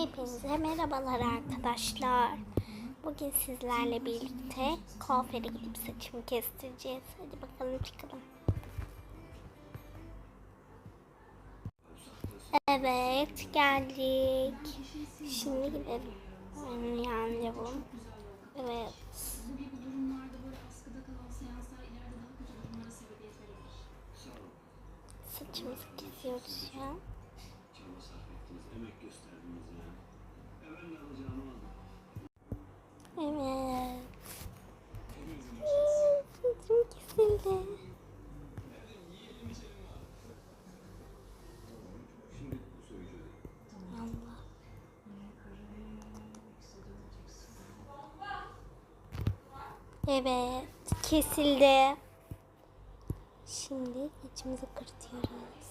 Hepinize merhabalar arkadaşlar. Bugün sizlerle birlikte kuaföre gidip saçımı kestireceğiz. Hadi bakalım çıkalım. Evet geldik. Şimdi gidelim. Benim randevum. Evet. Saçımızı kesiyoruz şu an. Allah. Evet, kesildi. Şimdi saçımızı kırtıyoruz.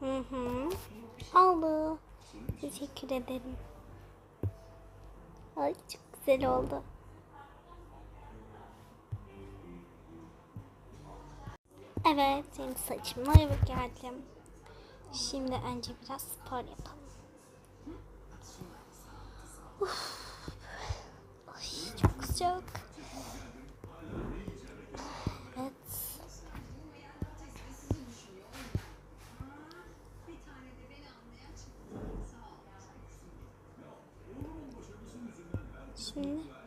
Hı hı. Oldu. Teşekkür ederim. Ay çok güzel oldu. Evet, benim saçımla eve geldim. Şimdi önce biraz spor yapalım. Uf. Ay, çok sıcak. Şimdi Babacım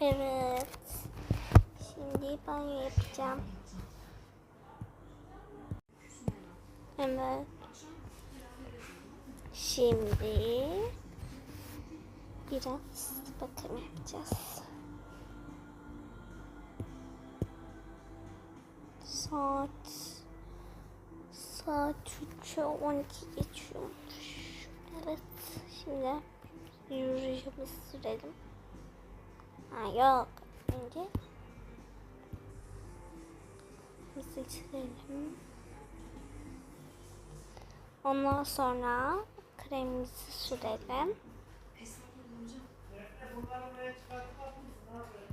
Evet. Şimdi banyo yapacağım. Evet. Şimdi biraz bakım yapacağız. Saat saat 3'e 12 geçiyormuş. Evet. Şimdi yürüyüşümüzü sürelim. Ha yok. Önce Nasıl silelim? Ondan sonra kremimizi sürelim. Derrubaram o prédio de fato para funcionar, velho.